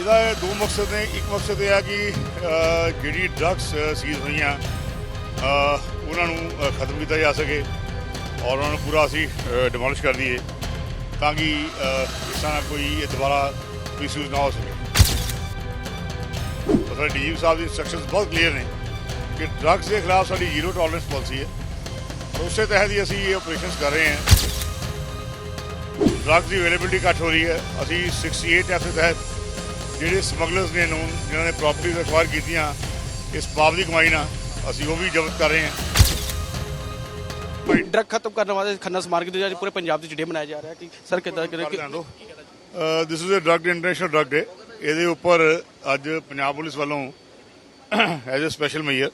ਇਹਦਾ ਇਹ ਦੋ ਮਕਸਦ ਨੇ। ਇੱਕ ਮਕਸਦ ਇਹ ਆ ਕਿ ਜਿਹੜੀ ਡਰੱਗਸ ਸੀਜ਼ ਹੋਈਆਂ ਉਹਨਾਂ ਨੂੰ ਖਤਮ ਕੀਤਾ ਜਾ ਸਕੇ ਔਰ ਉਹਨਾਂ ਨੂੰ ਪੂਰਾ ਅਸੀਂ ਡਿਮੋਲਿਸ਼ ਕਰ ਦਈਏ ਤਾਂ ਕਿ ਇਸ ਤਰ੍ਹਾਂ ਕੋਈ ਇਹ ਦੁਬਾਰਾ ਮਿਸਯੂਜ਼ ਨਾ ਹੋ ਸਕੇ। ਸਾਡੇ ਡੀਜੀ ਸਾਹਿਬ ਦੀ ਇੰਸਟਰਕਸ਼ਨਸ ਬਹੁਤ ਕਲੀਅਰ ਨੇ ਕਿ ਡਰੱਗਸ ਦੇ ਖਿਲਾਫ ਸਾਡੀ ਜ਼ੀਰੋ ਟੋਲਰੈਂਸ ਪਾਲਿਸੀ ਹੈ। ਉਸੇ ਤਹਿਤ ਹੀ ਅਸੀਂ ਇਹ ਆਪਰੇਸ਼ਨਸ ਕਰ ਰਹੇ ਹਾਂ। ਡਰੱਗਸ ਦੀ ਅਵੇਲੇਬਿਲਿਟੀ ਘੱਟ ਹੋ ਰਹੀ ਹੈ। ਅਸੀਂ 68 ਐਫ ਦੇ ਤਹਿਤ ਜਿਹੜੇ ਸਮਗਲਰਸ ਨੇ ਨੂੰ ਜਿਨ੍ਹਾਂ ਨੇ ਪ੍ਰਾਪਰਟੀਜ਼ ਅਕਵਾਇਰ ਕੀਤੀਆਂ ਇਸ ਪਾਪ ਦੀ ਕਮਾਈ ਨਾਲ ਅਸੀਂ ਉਹ ਵੀ ਜ਼ਬਤ ਕਰ ਰਹੇ ਹਾਂ। ਡਰੱਗ ਖਤਮ ਕਰਨ ਵਾਸਤੇ ਖੰਨਾ ਸਮਾਰਕ ਦੇ ਜਿਹੜੇ ਪੂਰੇ ਪੰਜਾਬ ਦੇ ਜਿਹੜੇ ਮਨਾਇਆ ਜਾ ਰਿਹਾ ਕਿ ਸਰ ਕਿਦਾਂ this is uh drug international drug day ਇਹਦੇ ਉੱਪਰ ਅੱਜ ਪੰਜਾਬ ਪੁਲਿਸ ਵੱਲੋਂ ਐਜ਼ ਅ ਸਪੈਸ਼ਲ ਮੇਜਰ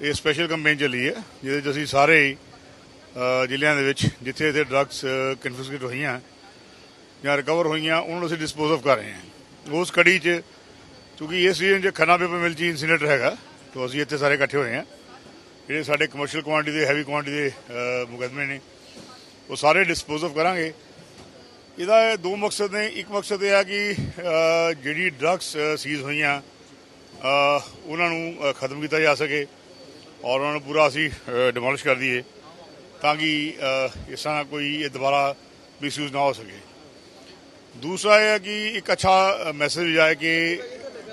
ਇਹ ਸਪੈਸ਼ਲ ਕੰਪੇਨ ਚੱਲੀ ਹੈ ਜਿਹਦੇ 'ਚ ਅਸੀਂ ਸਾਰੇ ਹੀ, ਅ, ਜ਼ਿਲ੍ਹਿਆਂ ਦੇ ਵਿੱਚ ਜਿੱਥੇ ਇੱਥੇ ਡਰੱਗਸ ਕਨਫਿਸਕੇਟ ਹੋਈਆਂ ਜਾਂ ਰਿਕਵਰ ਹੋਈਆਂ ਉਹਨਾਂ ਨੂੰ ਅਸੀਂ ਡਿਸਪੋਜ਼ ਆਫ ਕਰ ਰਹੇ ਹਾਂ। ਉਸ ਕੜੀ 'ਚ ਕਿਉਂਕਿ ਇਸ ਰੀਜ਼ਨ 'ਚ ਖੰਨਾ ਪੇਪਰ ਮਿਲ 'ਚ ਇਨਸੀਡੈਂਟ ਹੈਗਾ ਤਾਂ ਅਸੀਂ ਇੱਥੇ ਸਾਰੇ ਇਕੱਠੇ ਹੋਏ ਹਾਂ। ਜਿਹੜੇ ਸਾਡੇ ਕਮਰਸ਼ੀਅਲ ਕੁਆਂਟੀ ਦੇ ਹੈਵੀ ਕੁਆਂਟੀ ਦੇ ਅ, ਮੁਕੱਦਮੇ ਨੇ ਉਹ ਸਾਰੇ ਡਿਸਪੋਜ਼ ਆਫ ਕਰਾਂਗੇ। ਇਹਦਾ ਇਹ ਦੋ ਮਕਸਦ ਨੇ। ਇੱਕ ਮਕਸਦ ਇਹ ਆ ਕਿ ਜਿਹੜੀ ਡਰੱਗਸ ਸੀਜ਼ ਹੋਈਆਂ ਉਹਨਾਂ ਨੂੰ ਖਤਮ ਕੀਤਾ ਜਾ ਸਕੇ ਔਰ ਉਹਨਾਂ ਨੂੰ ਪੂਰਾ ਅਸੀਂ ਡਿਮੋਲਿਸ਼ ਕਰ ਦਈਏ ਤਾਂ ਕਿ ਇਸ ਤਰ੍ਹਾਂ ਕੋਈ ਇਹ ਦੁਬਾਰਾ ਮਿਸਯੂਜ਼ ਨਾ ਹੋ ਸਕੇ। ਦੂਸਰਾ ਇਹ ਹੈ ਕਿ ਇੱਕ ਅੱਛਾ ਮੈਸੇਜ ਜਾਏ ਕਿ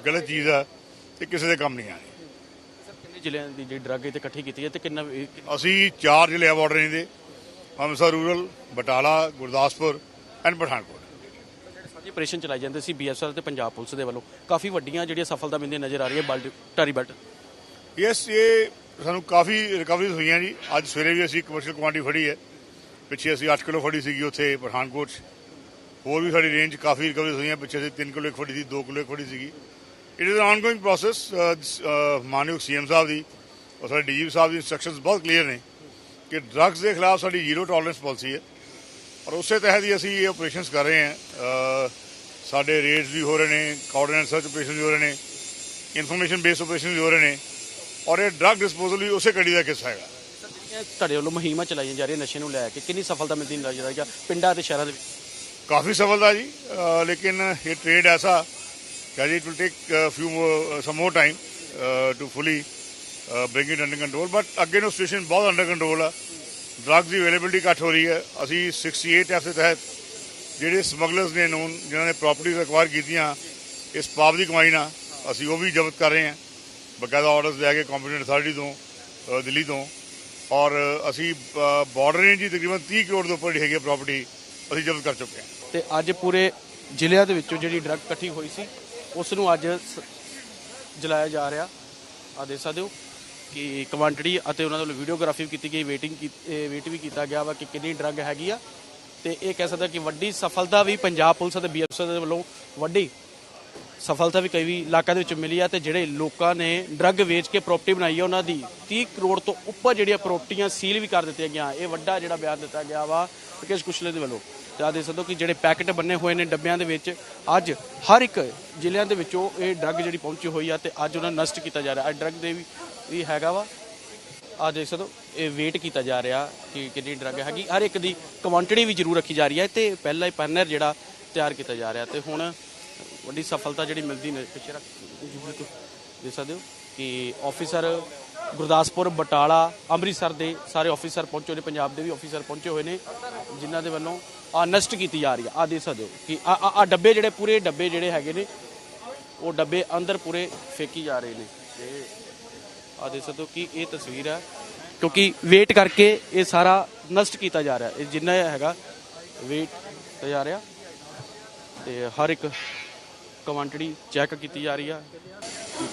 ਗਲਤ ਚੀਜ਼ ਹੈ ਤੇ ਕਿਸੇ ਦੇ ਕੰਮ ਨਹੀਂ ਆਣੀ ਸਰ ਕਿੰਨੇ ਜ਼ਿਲ੍ਹਿਆਂ ਦੀ ਜਿਹੜੀ ਡਰੱਗ ਇੱਥੇ ਇਕੱਠੀ ਕੀਤੀ ਹੈ ਤੇ ਕਿੰਨਾ ਅਸੀਂ ਚਾਰ ਜ਼ਿਲ੍ਹੇ ਬਾਰਡਰ ਨੇ। ਦੇ ਅੰਮ੍ਰਿਤਸਰ ਰੂਰਲ ਬਟਾਲਾ ਗੁਰਦਾਸਪੁਰ ਐਂਡ ਪਠਾਨਕੋਟ। ਸਾਂਝੇ ਆਪਰੇਸ਼ਨ ਚਲਾਏ ਜਾਂਦੇ ਸੀ ਬੀਐਸਐਫ ਤੇ ਪੰਜਾਬ ਪੁਲਿਸ ਦੇ ਵੱਲੋਂ ਕਾਫੀ ਵੱਡੀਆਂ ਜਿਹੜੀਆਂ ਸਫਲਤਾ ਮਿਲਦੀਆਂ ਨਜ਼ਰ ਆ ਰਹੀਆਂ ਬਲਟ ਟਾਰੀ ਬਲਟ। ਯੈਸ ਇਹ ਸਾਨੂੰ ਕਾਫੀ ਰਿਕਵਰੀਜ਼ ਹੋਈਆਂ ਜੀ। ਅੱਜ ਸਵੇਰੇ ਵੀ ਅਸੀਂ ਕਮਰਸ਼ੀਅਲ ਕੁਆਂਟੀ ਫੜੀ ਹੈ। ਪਿੱਛੇ ਅਸੀਂ 8 ਕਿਲੋ ਫੜੀ ਸੀਗੀ ਉੱਥੇ ਪਠਾਨਕੋਟ 'ਚ। ਹੋਰ ਵੀ ਸਾਡੀ ਰੇਂਜ ਕਾਫੀ ਰਿਕਵਰੀ ਹੋਈਆਂ, ਪਿੱਛੇ ਅਸੀਂ 3 ਕਿਲੋ ਇੱਕ ਫੜੀ ਸੀ 2 ਕਿਲੋ ਇੱਕ ਫੜੀ ਸੀਗੀ। ਇਟ ਇਜ਼ ਆਨਗੋਇੰਗ ਪ੍ਰੋਸੈਸ ਮਾਨਯੋਗ ਸੀਐਮ ਸਾਹਿਬ ਦੀ ਔਰ ਸਾਡੇ ਡੀਜੀ ਸਾਹਿਬ ਦੀ ਇੰਸਟਰਕਸ਼ਨਸ ਬਹੁਤ ਕਲੀਅਰ ਨੇ ਕਿ ਡਰੱਗਸ ਦੇ ਖਿਲਾਫ ਸਾਡੀ ਜ਼ੀਰੋ ਟੋਲਰੈਂਸ ਪਾਲਿਸੀ ਹੈ। ਔਰ ਉਸੇ ਤਹਿਤ ਹੀ ਅਸੀਂ ਇਹ ਆਪਰੇਸ਼ਨਸ ਕਰ ਰਹੇ ਹਾਂ। ਸਾਡੇ ਰੇਡਸ ਵੀ ਹੋ ਰਹੇ ਨੇ ਕੋਆਰਡੀਨੇਟ ਸਰਚ ਆਪਰੇਸ਼ਨ ਵੀ ਹੋ ਰਹੇ ਨੇ ਇਨਫੋਰਮੇਸ਼ਨ ਬੇਸ ਆਪਰੇਸ਼ਨ ਵੀ ਹੋ ਰਹੇ ਨੇ ਔਰ ਇਹ ਡਰੱਗ ਡਿਸਪੋਜ਼ਲ ਵੀ ਉਸੇ ਕੜੀ ਦਾ ਕਿੱਸਾ ਹੈਗਾ। ਤੁਹਾਡੇ ਵੱਲੋਂ ਮੁਹਿੰਮਾਂ ਚਲਾਈਆਂ ਜਾ ਰਹੀਆਂ ਨਸ਼ੇ ਨੂੰ ਲੈ ਕੇ, ਕਿੰਨੀ ਸਫਲਤਾ ਮਿਲਦੀ ਨਜ਼ਰ ਆ ਪਿੰਡਾਂ ਤੇ ਸ਼ਹਿਰਾਂ ਦੇ ਵਿੱਚ? ਕਾਫੀ ਸਫਲਤਾ ਜੀ। ਅ, ਲੇਕਿਨ ਇਹ ਟ੍ਰੇਡ ਐਸਾ ਕਿ it will take few some more time to fully bring it under control but ਅੱਗੇ ਨੂੰ ਸਿਚੁਏਸ਼ਨ ਬਹੁਤ ਅੰਡਰ ਕੰਟਰੋਲ ਆ। ਡਰੱਗਸ ਦੀ ਅਵੇਲੇਬਿਲਿਟੀ ਘੱਟ ਹੋ ਰਹੀ ਹੈ। ਅਸੀਂ 68 ਐਫ ਦੇ ਤਹਿਤ ਜਿਹੜੇ ਸਮਗਲਰਸ ਨੇ ਨੂੰ ਜਿਨ੍ਹਾਂ ਨੇ ਪ੍ਰਾਪਰਟੀਜ਼ ਅਕਵਾਇਰ ਕੀਤੀਆਂ ਇਸ ਪਾਪ ਦੀ ਕਮਾਈ ਨਾਲ ਅਸੀਂ ਉਹ ਵੀ ਜ਼ਬਤ ਕਰ ਰਹੇ ਹਾਂ। ਬਕਾਇਦਾ ਆਰਡਰਸ ਲੈ ਕੇ ਕੰਪੀਟੈਂਟ ਅਥਾਰਟੀ ਤੋਂ ਦਿੱਲੀ ਤੋਂ। ਔਰ ਅਸੀਂ ਬਾਰਡਰ ਰੇਂਜ ਦੀ ਤਕਰੀਬਨ 30 ਕਰੋੜ ਦੇ ਉੱਪਰ ਜਿਹੜੀ ਹੈਗੀ ਪ੍ਰਾਪਰਟੀ ਅਸੀਂ ਜ਼ਬਤ ਕਰ ਚੁੱਕੇ ਹਾਂ। ਤੇ ਅੱਜ ਪੂਰੇ ਜ਼ਿਲ੍ਹਿਆਂ ਦੇ ਵਿੱਚੋਂ ਜਿਹੜੀ ਡਰੱਗ ਇਕੱਠੀ ਹੋਈ ਸੀ ਉਸ ਨੂੰ ਅੱਜ ਸ- ਜਲਾਇਆ ਜਾ ਰਿਹਾ। ਆ ਦੇਖ ਸਕਦੇ ਹੋ ਕਿ ਕੁਆਂਟੀਟੀ ਅਤੇ ਉਹਨਾਂ ਵੱਲੋਂ ਵੀਡੀਓਗ੍ਰਾਫੀ ਵੀ ਕੀਤੀ ਗਈ ਵੇਟਿੰਗ ਵੇਟ ਵੀ ਕੀਤਾ ਗਿਆ ਵਾ ਕਿ ਕਿੰਨੀ ਡਰੱਗ ਹੈਗੀ ਆ। ਤੇ ਇਹ ਕਹਿ ਸਕਦਾ ਕਿ ਵੱਡੀ ਸਫਲਤਾ ਵੀ ਪੰਜਾਬ ਪੁਲਿਸ ਅਤੇ ਬੀਐਸਐਫ ਦੇ ਵੱਲੋਂ ਵੱਡੀ ਸਫਲਤਾ ਵੀ ਕਈ ਵੀ ਇਲਾਕਿਆਂ ਦੇ ਵਿੱਚ ਮਿਲੀ ਆ ਤੇ ਜਿਹੜੇ ਲੋਕਾਂ ਨੇ ਡਰੱਗ ਵੇਚ ਕੇ ਪ੍ਰਾਪਰਟੀ ਬਣਾਈ ਆ, ਉਹਨਾਂ ਦੀ 30 ਕਰੋੜ ਤੋਂ ਉੱਪਰ ਜਿਹੜੀਆਂ ਪ੍ਰਾਪਰਟੀਆਂ ਸੀਲ ਵੀ ਕਰ ਦਿੱਤੀਆਂ ਗਿਆ ਇਹ ਵੱਡਾ ਜਿਹੜਾ ਬਿਆਨ ਦਿੱਤਾ ਗਿਆ ਵਾ ਮੁਕੇਸ਼ ਕੁਸ਼ਲੇ ਦੇ ਵੱਲੋਂ। ਤੇ ਆ ਦੇਖ ਸਕਦੇ ਹੋ ਕਿ ਜਿਹੜੇ ਪੈਕੇਟ ਬੰਨੇ ਹੋਏ ਨੇ ਡੱਬਿਆਂ ਦੇ ਵਿੱਚ, ਅੱਜ ਹਰ ਇੱਕ ਜ਼ਿਲ੍ਹਿਆਂ ਦੇ ਵਿੱਚੋਂ ਇਹ ਡਰੱਗ ਜਿਹੜੀ ਪਹੁੰਚੀ ਹੋਈ ਆ ਤੇ ਅੱਜ ਉਹਨਾਂ ਨੂੰ ਨਸ਼ਟ ਕੀਤਾ ਜਾ ਰਿਹਾ। ਇਹ ਡਰੱਗ ਦੇ ਵੀ ਹੈਗਾ ਵਾ। ਆ ਦੇਖ ਸਕਦੇ ਹੋ, ਇਹ ਵੇਟ ਕੀਤਾ ਜਾ ਰਿਹਾ ਕਿ ਕਿੰਨੀ ਡਰੱਗ ਹੈਗੀ। ਹਰ ਇੱਕ ਦੀ ਕੁਆਂਟੀਟੀ ਵੀ ਜ਼ਰੂਰ ਰੱਖੀ ਜਾ ਰਹੀ ਹੈ ਤੇ ਪਹਿਲਾ ਹੀ ਪੈਨਰ ਜਿਹੜਾ ਤਿਆਰ ਕੀਤਾ ਜਾ ਰਿਹਾ। ਤੇ ਹੁਣ ਵੱਡੀ ਸਫਲਤਾ ਜਿਹੜੀ ਮਿਲਦੀ ਨੇ, ਪਿੱਛੇ ਰੱਖ ਜੀ ਬਿਲਕੁਲ ਦੇਖ ਸਕਦੇ ਹੋ ਕਿ ਆਫੀਸਰ ਗੁਰਦਾਸਪੁਰ, ਬਟਾਲਾ, ਅੰਮ੍ਰਿਤਸਰ ਦੇ ਸਾਰੇ ਆਫੀਸਰ ਪਹੁੰਚੇ ਹੋਏ ਨੇ, ਪੰਜਾਬ ਦੇ ਵੀ ਆਫੀਸਰ ਪਹੁੰਚੇ ਹੋਏ ਨੇ, ਜਿਨ੍ਹਾਂ ਦੇ ਵੱਲੋਂ ਆ ਨਸ਼ਟ ਕੀਤੀ ਜਾ ਰਹੀ ਆ। ਆ ਦੇ ਸਕਦੇ ਹੋ ਕਿ ਆ, ਆ- ਡੱਬੇ ਜਿਹੜੇ, ਪੂਰੇ ਡੱਬੇ ਜਿਹੜੇ ਹੈਗੇ ਨੇ, ਉਹ ਡੱਬੇ ਅੰਦਰ ਪੂਰੇ ਫੇਕੀ ਜਾ ਰਹੇ ਨੇ। ਤੇ ਆ ਦੇਖ ਸਕਦੇ ਹੋ ਕਿ ਇਹ ਤਸਵੀਰ ਹੈ, ਕਿਉਂਕਿ ਵੇਟ ਕਰਕੇ ਇਹ ਸਾਰਾ ਨਸ਼ਟ ਕੀਤਾ ਜਾ ਰਿਹਾ। ਇਹ ਜਿੰਨਾ ਹੈਗਾ ਵੇਟ ਕੀਤਾ ਜਾ ਰਿਹਾ। ਤੇ ਹਰ ਇੱਕ ਕੁਆਂਟੀਟੀ ਚੈੱਕ ਕੀਤੀ ਜਾ ਰਹੀ ਆ।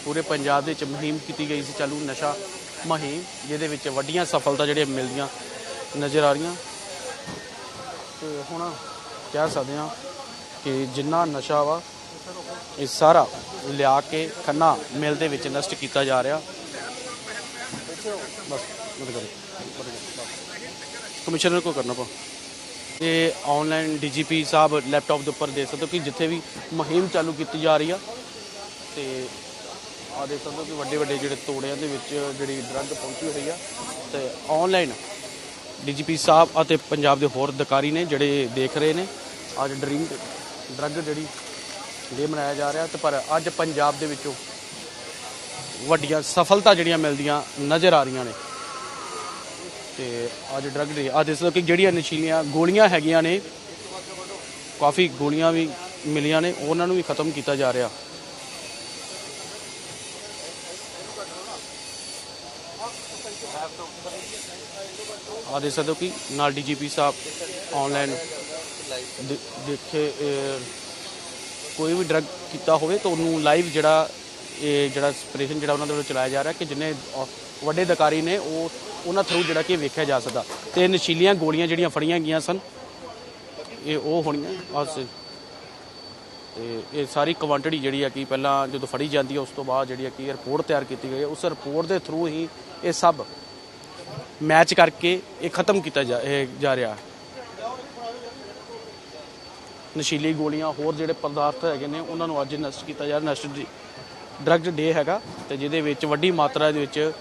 ਪੂਰੇ ਪੰਜਾਬ ਦੇ ਵਿੱਚ ਮੁਹਿੰਮ ਕੀਤੀ ਗਈ ਸੀ, ਚਾਲੂ ਨਸ਼ਾ ਮੁਹਿੰਮ, ਜਿਹਦੇ ਵਿੱਚ ਵੱਡੀਆਂ ਸਫਲਤਾ ਜਿਹੜੀਆਂ ਮਿਲਦੀਆਂ ਨਜ਼ਰ ਆ ਰਹੀਆਂ। ਤੇ ਹੁਣ ਕਹਿ ਸਕਦੇ ਹਾਂ ਕਿ ਜਿੰਨਾ ਨਸ਼ਾ ਵਾ, ਇਹ ਸਾਰਾ ਲਿਆ ਕੇ ਖੰਨਾ ਮਿਲ ਦੇ ਵਿੱਚ ਨਸ਼ਟ ਕੀਤਾ ਜਾ ਰਿਹਾ। ਬਸ, ਬੰਦ ਕਰੋ। ਕਮਿਸ਼ਨਰ ਕੋ ਕਰਨਾ ਪਾ ਇਹ ਆਨਲਾਈਨ ਡੀਜੀਪੀ ਸਾਹਿਬ ਲੈਪਟਾਪ ਦੇ ਉੱਪਰ ਦੇਖ ਸਕਦੇ ਹੋ ਕਿ ਜਿੱਥੇ ਵੀ ਮੁਹਿੰਮ ਚਾਲੂ ਕੀਤੀ ਜਾ ਰਹੀ ਆ। ਤੇ ਆ ਦੇਖ ਸਕਦੇ ਹੋ ਕਿ ਵੱਡੇ ਵੱਡੇ ਜਿਹੜੇ ਤੋੜਿਆਂ ਦੇ ਵਿੱਚ ਜਿਹੜੀ ਡਰੱਗ ਪਹੁੰਚੀ ਹੋਈ ਆ। ਤੇ ਆਨਲਾਈਨ ਡੀਜੀਪੀ ਸਾਹਿਬ ਅਤੇ ਪੰਜਾਬ ਦੇ ਹੋਰ ਅਧਿਕਾਰੀ ਨੇ ਜਿਹੜੇ ਦੇਖ ਰਹੇ ਨੇ, ਅੱਜ ਡਰਿੰਕ ਡਰੱਗ ਜਿਹੜੀ ਡੇ ਮਨਾਇਆ ਜਾ ਰਿਹਾ ਤੇ ਪਰ ਅੱਜ ਪੰਜਾਬ ਦੇ ਵਿੱਚੋਂ ਵੱਡੀਆਂ ਸਫਲਤਾ ਜਿਹੜੀਆਂ ਮਿਲਦੀਆਂ ਨਜ਼ਰ ਆ ਰਹੀਆਂ ਨੇ। ਤੇ ਅੱਜ ਡਰੱਗ ਡੇ ਅੱਜ ਇਸ ਕਿ ਜਿਹੜੀਆਂ ਨਸ਼ੀਲੀਆਂ ਗੋਲੀਆਂ ਹੈਗੀਆਂ ਨੇ, ਕਾਫੀ ਗੋਲੀਆਂ ਵੀ ਮਿਲੀਆਂ ਨੇ, ਉਹਨਾਂ ਨੂੰ ਵੀ ਖਤਮ ਕੀਤਾ ਜਾ ਰਿਹਾ। ਆ ਦੇ ਸਕਦੇ ਹੋ ਕਿ ਨਾਲ ਡੀਜੀਪੀ ਸਾਹਿਬ ਆਨਲਾਈਨ ਦੇਖੇ ਕੋਈ ਵੀ ਡਰੱਗ ਕੀਤਾ ਹੋਵੇ ਤਾਂ ਉਹਨੂੰ ਲਾਈਵ ਜਿਹੜਾ, ਇਹ ਜਿਹੜਾ ਸਪਰੇਸ਼ਨ ਜਿਹੜਾ ਉਹਨਾਂ ਦੇ ਵੱਲੋਂ ਚਲਾਇਆ ਜਾ ਰਿਹਾ ਕਿ ਜਿੰਨੇ ਵੱਡੇ ਅਧਿਕਾਰੀ ਨੇ, ਉਹ ਉਹਨਾਂ ਥਰੂ ਜਿਹੜਾ ਕਿ ਵੇਖਿਆ ਜਾ ਸਕਦਾ। ਤੇ ਨਸ਼ੀਲੀਆਂ ਗੋਲੀਆਂ ਜਿਹੜੀਆਂ ਫੜੀਆਂ ਗਈਆਂ ਸਨ। ਇਹ ਉਹ ਹੋਣੀਆਂ, ਬਸ। ਤੇ ਇਹ ਸਾਰੀ ਕੁਆਂਟੀਟੀ ਜਿਹੜੀ ਆ ਕਿ ਪਹਿਲਾਂ ਜਦੋਂ ਫੜੀ ਜਾਂਦੀ ਹੈ ਉਸ ਤੋਂ ਬਾਅਦ ਜਿਹੜੀ ਆ ਕਿ ਰਿਪੋਰਟ ਤਿਆਰ ਕੀਤੀ ਗਈ ਹੈ ਉਸ ਰਿਪੋਰਟ ਦੇ ਥਰੂ ਹੀ ਇਹ ਸਭ ਮੈਚ ਕਰਕੇ ਇਹ ਖਤਮ ਕੀਤਾ ਜਾ ਰਿਹਾ। ਨਸ਼ੀਲੀ ਗੋਲੀਆਂ, ਹੋਰ ਜਿਹੜੇ ਪਦਾਰਥ ਹੈਗੇ ਨੇ, ਉਹਨਾਂ ਨੂੰ ਅੱਜ ਨਸ਼ਟ ਕੀਤਾ ਜਾ ਰਿਹਾ ਨਸ਼ਟ ਡਰੱਗ ਡੇ ਹੈਗਾ, ਤੇ ਜਿਹਦੇ ਵਿੱਚ ਵੱਡੀ ਮਾਤਰਾ ਦੇ ਵਿੱਚ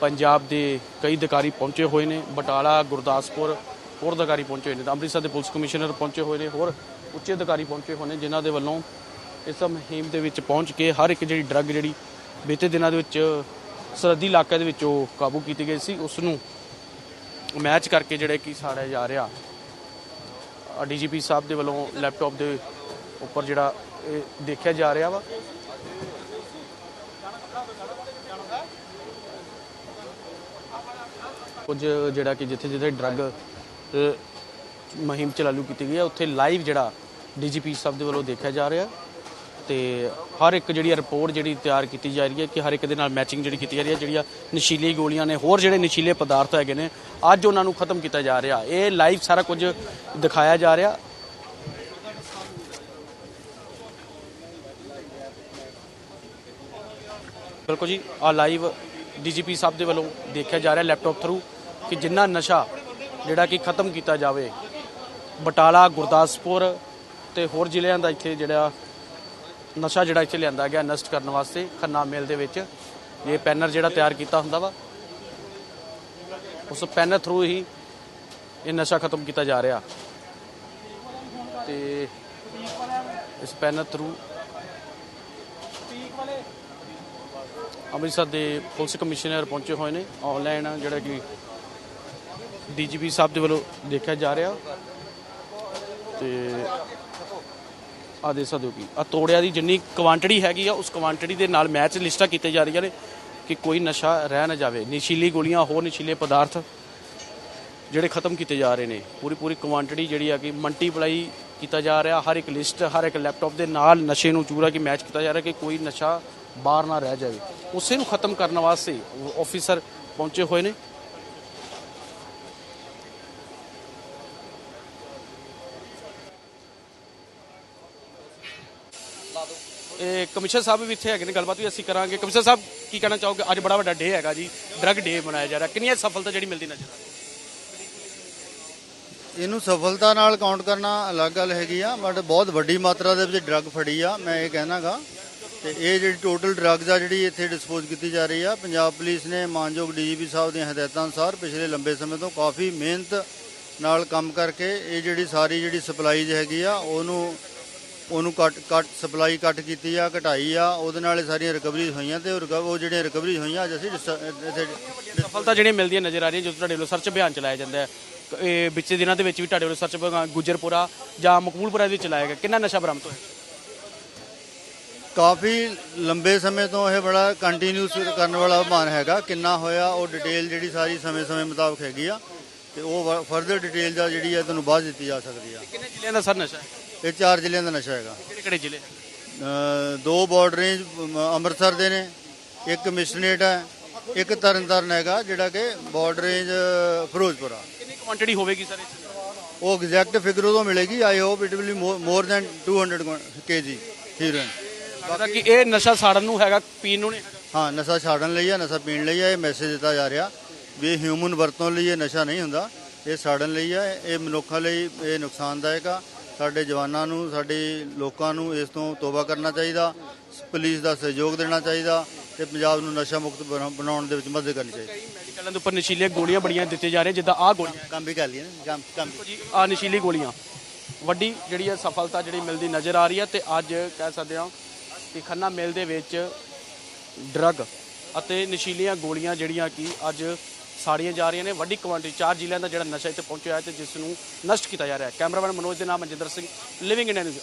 ਪੰਜਾਬ ਦੇ ਕਈ ਅਧਿਕਾਰੀ ਪਹੁੰਚੇ ਹੋਏ ਨੇ, ਬਟਾਲਾ, ਗੁਰਦਾਸਪੁਰ, ਹੋਰ ਅਧਿਕਾਰੀ ਪਹੁੰਚੇ ਹੋਏ ਨੇ ਤਾਂ ਅੰਮ੍ਰਿਤਸਰ ਦੇ ਪੁਲਿਸ ਕਮਿਸ਼ਨਰ ਪਹੁੰਚੇ ਹੋਏ ਨੇ, ਹੋਰ ਉੱਚੇ ਅਧਿਕਾਰੀ ਪਹੁੰਚੇ ਹੋਏ ਨੇ, ਜਿਨ੍ਹਾਂ ਦੇ ਵੱਲੋਂ ਇਸ ਮੁਹਿੰਮ ਦੇ ਵਿੱਚ ਪਹੁੰਚ ਕੇ ਹਰ ਇੱਕ ਜਿਹੜੀ ਡਰੱਗ ਜਿਹੜੀ ਬੀਤੇ ਦਿਨਾਂ ਦੇ ਵਿੱਚ ਸਰਹੱਦੀ ਇਲਾਕੇ ਦੇ ਵਿੱਚ ਉਹ ਕਾਬੂ ਕੀਤੀ ਗਈ ਸੀ, ਉਸ ਨੂੰ ਮੈਚ ਕਰਕੇ ਜਿਹੜੇ ਕਿ ਸਾੜਿਆ ਜਾ ਰਿਹਾ। ਡੀਜੀਪੀ ਸਾਹਿਬ ਦੇ ਵੱਲੋਂ ਲੈਪਟਾਪ ਦੇ ਉੱਪਰ ਜਿਹੜਾ ਇਹ ਦੇਖਿਆ ਜਾ ਰਿਹਾ ਵਾ। ਕੁਝ ਜਿਹੜਾ ਕਿ ਜਿੱਥੇ ਜਿੱਥੇ ਡਰੱਗ ਮੁਹਿੰਮ ਚਲਾਲੂ ਕੀਤੀ ਗਈ ਹੈ, ਉੱਥੇ ਲਾਈਵ ਜਿਹੜਾ ਡੀਜੀਪੀ ਸਾਹਿਬ ਦੇ ਵੱਲੋਂ ਦੇਖਿਆ ਜਾ ਰਿਹਾ ਤੇ ਹਰ ਇੱਕ ਜਿਹੜੀ ਰਿਪੋਰਟ ਜਿਹੜੀ ਤਿਆਰ ਕੀਤੀ ਜਾ ਰਹੀ ਹੈ ਕਿ ਹਰ ਇੱਕ ਦੇ ਨਾਲ ਮੈਚਿੰਗ ਜਿਹੜੀ ਕੀਤੀ ਜਾ ਰਹੀ ਹੈ, ਜਿਹੜੀਆਂ ਨਸ਼ੀਲੀ ਗੋਲੀਆਂ ਨੇ, ਹੋਰ ਜਿਹੜੇ ਨਸ਼ੀਲੇ ਪਦਾਰਥ ਹੈਗੇ ਨੇ, ਅੱਜ ਉਹਨਾਂ ਨੂੰ ਖਤਮ ਕੀਤਾ ਜਾ ਰਿਹਾ। ਇਹ ਲਾਈਵ ਸਾਰਾ ਕੁਝ ਦਿਖਾਇਆ ਜਾ ਰਿਹਾ। ਬਿਲਕੁਲ ਜੀ ਆ ਲਾਈਵ ਡੀਜੀਪੀ ਸਾਹਿਬ ਦੇ ਵੱਲੋਂ ਦੇਖਿਆ ਜਾ ਰਿਹਾ ਲੈਪਟਾਪ ਥਰੂ ਕਿ ਜਿੰਨਾ ਨਸ਼ਾ ਜਿਹੜਾ ਕਿ ਖਤਮ ਕੀਤਾ ਜਾਵੇ, ਬਟਾਲਾ, ਗੁਰਦਾਸਪੁਰ ਤੇ ਹੋਰ ਜ਼ਿਲ੍ਹਿਆਂ ਦਾ ਇੱਥੇ ਜਿਹੜਾ ਨਸ਼ਾ ਜਿਹੜਾ ਇੱਥੇ ਲਿਆਂਦਾ ਗਿਆ ਨਸ਼ਟ ਕਰਨ ਵਾਸਤੇ, ਖੰਨਾ ਮੇਲ ਦੇ ਵਿੱਚ। ਇਹ ਪੈਨਰ ਜਿਹੜਾ ਤਿਆਰ ਕੀਤਾ ਹੁੰਦਾ ਵਾ, ਉਸ ਪੈਨਰ ਥਰੂ ਹੀ ਇਹ ਨਸ਼ਾ ਖਤਮ ਕੀਤਾ ਜਾ ਰਿਹਾ। ਤੇ ਇਸ ਪੈਨਰ ਥਰੂ ਅੰਮ੍ਰਿਤਸਰ ਦੇ ਪੁਲਿਸ ਕਮਿਸ਼ਨਰ ਪਹੁੰਚੇ ਹੋਏ ਨੇ ਆਨਲਾਈਨ ਜਿਹੜਾ ਕਿ ਡੀਜੀਪੀ ਸਾਹਿਬ ਦੇ ਵੱਲੋਂ ਦੇਖਿਆ ਜਾ ਰਿਹਾ ਤੇ ਆ ਦੇ ਸਕਦੇ ਹੋ ਕਿ ਆ ਤੋੜਿਆ ਦੀ ਜਿੰਨੀ ਕੁਆਂਟੀਟੀ ਹੈਗੀ ਆ, ਉਸ ਕੁਆਂਟੀਟੀ ਦੇ ਨਾਲ ਮੈਚ ਲਿਸਟਾਂ ਕੀਤੇ ਜਾ ਰਹੀਆਂ ਨੇ ਕਿ ਕੋਈ ਨਸ਼ਾ ਰਹਿ ਨਾ ਜਾਵੇ। ਨਸ਼ੀਲੀ ਗੋਲੀਆਂ, ਹੋਰ ਨਸ਼ੀਲੇ ਪਦਾਰਥ ਜਿਹੜੇ ਖਤਮ ਕੀਤੇ ਜਾ ਰਹੇ ਨੇ। ਪੂਰੀ ਪੂਰੀ ਕੁਆਂਟੀਟੀ ਜਿਹੜੀ ਆ ਕਿ ਮਲਟੀਪਲਾਈ ਕੀਤਾ ਜਾ ਰਿਹਾ, ਹਰ ਇੱਕ ਲਿਸਟ ਹਰ ਇੱਕ ਲੈਪਟਾਪ ਦੇ ਨਾਲ ਨਸ਼ੇ ਨੂੰ ਚੂਰਾ ਕਿ ਮੈਚ ਕੀਤਾ ਜਾ ਰਿਹਾ ਕਿ ਕੋਈ ਨਸ਼ਾ ਬਾਹਰ ਨਾ ਰਹਿ ਜਾਵੇ। ਉਸੇ ਨੂੰ ਖਤਮ ਕਰਨ ਵਾਸਤੇ ਆਫੀਸਰ ਪਹੁੰਚੇ ਹੋਏ ਨੇ। ਕਮਿਸ਼ਨਰ ਸਾਹਿਬ ਵੀ ਇੱਥੇ ਹੈਗੇ ਨੇ, ਗੱਲਬਾਤ ਵੀ ਅਸੀਂ ਕਰਾਂਗੇ। ਕਮਿਸ਼ਨਰ ਸਾਹਿਬ, ਕੀ ਕਹਿਣਾ ਚਾਹੋਗੇ? ਅੱਜ ਬੜਾ ਵੱਡਾ ਡੇ ਹੈਗਾ ਜੀ। ਡਰੱਗ ਡੇ ਮਨਾਇਆ ਜਾ ਰਿਹਾ। ਕਿੰਨੀ ਸਫਲਤਾ ਜਿਹੜੀ ਮਿਲਦੀ ਨਜ਼ਰ ਆ ਰਹੀ ਇਹਨੂੰ ਸਫਲਤਾ ਨਾਲ ਕਾਊਂਟ ਕਰਨਾ ਅਲੱਗ ਗੱਲ ਹੈਗੀ ਆ ਬਟ ਬਹੁਤ ਵੱਡੀ ਮਾਤਰਾ ਦੇ ਵਿੱਚ ਡਰੱਗ ਫੜੀ ਆ, ਮੈਂ ਇਹ ਕਹਿਣਾਗਾ। ਤੇ ਇਹ ਜਿਹੜੀ ਟੋਟਲ ਡਰੱਗਸ ਆ ਜਿਹੜੀ ਇੱਥੇ ਡਿਸਪੋਜ਼ ਕੀਤੀ ਜਾ ਰਹੀ ਆ, ਪੰਜਾਬ ਪੁਲਿਸ ਨੇ ਮਾਨਯੋਗ ਡੀਜੀਪੀ ਸਾਹਿਬ ਦੀਆਂ ਹਦਾਇਤਾਂ ਅਨੁਸਾਰ ਪਿਛਲੇ ਲੰਬੇ ਸਮੇਂ ਤੋਂ ਕਾਫੀ ਮਿਹਨਤ ਨਾਲ ਕੰਮ ਕਰਕੇ ਇਹ ਜਿਹੜੀ ਸਾਰੀ ਜਿਹੜੀ ਸਪਲਾਈਜ਼ ਹੈਗੀ ਆ, ਉਹਨੂੰ ਉਹਨੂੰ ਕੱਟ ਕੱਟ ਸਪਲਾਈ ਕੱਟ ਕੀਤੀ ਆ ਘਟਾਈ ਆ ਉਹਦੇ ਨਾਲ ਇਹ ਸਾਰੀਆਂ ਰਿਕਵਰੀਜ਼ ਹੋਈਆਂ ਤੇ ਉਹ ਰਿਕਵ- ਉਹ ਜਿਹੜੀਆਂ ਰਿਕਵਰੀਜ਼ ਹੋਈਆਂ ਅੱਜ ਅਸੀਂ ਡਿਸ- ਇੱਥੇ ਸਫਲਤਾ ਜਿਹੜੀਆਂ ਮਿਲਦੀਆਂ ਨਜ਼ਰ ਆ ਰਹੀਆਂ ਜਦੋਂ ਤੁਹਾਡੇ ਵੱਲੋਂ ਸਰਚ ਅਭਿਆਨ ਚਲਾਇਆ ਜਾਂਦਾ ਹੈ। ਇਹ ਪਿਛਲੇ ਦਿਨਾਂ ਦੇ ਵਿੱਚ ਵੀ ਤੁਹਾਡੇ ਵੱਲੋਂ ਸਰਚ ਅਭਿਆਨ ਗੁਜਰਪੁਰਾ ਜਾਂ ਮਕਬੂਲਪੁਰਾ ਦੇ ਵਿੱਚ ਚਲਾਇਆ ਗਿਆ। ਕਿੰਨਾ ਨਸ਼ਾ ਬਰਾਮਦ ਹੋਇਆ? ਕਾਫੀ ਲੰਬੇ ਸਮੇਂ ਤੋਂ ਇਹ ਬੜਾ ਕੰਟੀਨਿਊਸ ਕਰਨ ਵਾਲਾ ਅਭਿਆਨ ਹੈਗਾ ਕਿੰਨਾ ਹੋਇਆ ਉਹ ਡਿਟੇਲ ਜਿਹੜੀ ਸਾਰੀ ਸਮੇਂ-ਸਮੇਂ ਮੁਤਾਬਕ ਹੈਗੀ ਆ ਤੇ ਉਹ ਫਰਦਰ ਡਿਟੇਲ ਦਾ ਜਿਹੜੀ ਹੈ ਤੁਹਾਨੂੰ ਬਾਅਦ ਦਿੱਤੀ ਜਾ ਸਕਦੀ ਆ। ਕਿੰਨੇ ਜ਼ਿਲ੍ਹਿਆਂ ਦਾ ਸਰ ਨਸ਼ਾ ਹੈ? ਇਹ ਚਾਰ ਜ਼ਿਲ੍ਹਿਆਂ ਦਾ ਨਸ਼ਾ ਹੈਗਾ। ਕਿਹੜੇ ਕਿਹੜੇ ਜ਼ਿਲ੍ਹੇ? ਅ, ਦੋ ਬਾਰਡਰ ਰੇਂਜ ਅਮ, ਅੰਮ੍ਰਿਤਸਰ ਦੇ ਨੇ ਇੱਕ ਮਿਸ਼ਨੇਟ ਹੈ ਇੱਕ ਤਰਨਤਾਰਨ ਹੈਗਾ ਜਿਹੜਾ ਕਿ ਬਾਰਡਰ ਰੇਂਜ ਅ, ਫਿਰੋਜ਼ਪੁਰ ਆ। ਕਿੰਨੀ ਕੁਆਂਟੀਟੀ ਹੋਵੇਗੀ ਸਰ ਇਸ? ਉਹ ਐਗਜ਼ੈਕਟ ਫਿਗਰ ਉਦੋਂ ਮਿਲੇਗੀ I hope it will be more than 200 KG heroin ਲੱਗਦਾ ਕਿ ਇਹ ਨਸ਼ਾ ਸਾੜਨ ਨੂੰ ਹੈਗਾ ਪੀਣ ਨੂੰ ਨਹੀਂ ਹੈਗਾ। ਹਾਂ ਨਸ਼ਾ ਛਾੜਨ ਲਈ ਆ ਨਸ਼ਾ ਪੀਣ ਲਈ ਆ ਇਹ ਮੈਸੇਜ ਦਿੱਤਾ ਜਾ ਰਿਹਾ ਵੀ ਇਹ ਹਿਊਮਨ ਵਰਤੋਂ ਲਈ ਇਹ ਨਸ਼ਾ ਨਹੀਂ ਹੁੰਦਾ ਇਹ ਸਾੜਨ ਲਈ ਆ ਇਹ ਮਨੁੱਖਾਂ ਲਈ ਇਹ ਨੁਕਸਾਨਦਾਇਕ ਆ। ਸਾਡੇ ਜਵਾਨਾਂ ਨੂੰ ਸਾਡੇ ਲੋਕਾਂ ਨੂੰ ਇਸ ਤੋਂ ਤੋਬਾ ਕਰਨਾ ਚਾਹੀਦਾ ਪੁਲਿਸ ਦਾ ਸਹਿਯੋਗ ਦੇਣਾ ਚਾਹੀਦਾ ਤੇ ਪੰਜਾਬ ਨੂੰ ਨਸ਼ਾ ਮੁਕਤ ਬਣਾ- ਬਣਾਉਣ ਦੇ ਵਿੱਚ ਮਦਦ ਕਰਨੀ ਚਾਹੀਦੀ। ਕਈ ਮੈਡੀਕਲਾਂ ਦੇ ਉੱਪਰ ਨਸ਼ੀਲੀਆਂ ਗੋਲੀਆਂ ਬੜੀਆਂ ਦਿੱਤੇ ਜਾ ਰਹੀਆਂ ਜਿੱਦਾਂ ਆਹ ਗੋਲੀਆਂ ਕੰਮ ਵੀ ਕਰ ਲਈਏ ਨਾ ਕੰਮ ਕੰਮ ਜੀ ਆਹ ਨਸ਼ੀਲੀ ਗੋਲੀਆਂ। ਵੱਡੀ ਜਿਹੜੀ ਹੈ ਸਫਲਤਾ ਜਿਹੜੀ ਮਿਲਦੀ ਨਜ਼ਰ ਆ ਰਹੀ ਹੈ ਤੇ ਅੱਜ ਕਹਿ ਸਕਦੇ ਹਾਂ ਕਿ ਖੰਨਾ ਮਿਲ ਦੇ ਵਿੱਚ ਡਰੱਗ ਅਤੇ ਨਸ਼ੀਲੀਆਂ ਗੋਲੀਆਂ ਜਿਹੜੀਆਂ ਕਿ ਅੱਜ ਸਾੜੀਆਂ ਜਾ ਰਹੀਆਂ ਨੇ। ਵੱਡੀ ਕੁਆਂਟੀਟੀ ਚਾਰ ਜ਼ਿਲ੍ਹਿਆਂ ਦਾ ਜਿਹੜਾ ਨਸ਼ਾ ਇੱਥੇ ਪਹੁੰਚਿਆ ਹੈ ਤੇ ਜਿਸ ਨੂੰ ਨਸ਼ਟ ਕੀਤਾ ਜਾ ਰਿਹਾ ਹੈ। ਕੈਮਰਾਮੈਨ ਮਨੋਜ ਦੇ ਨਾਲ Manjinder Singh living India news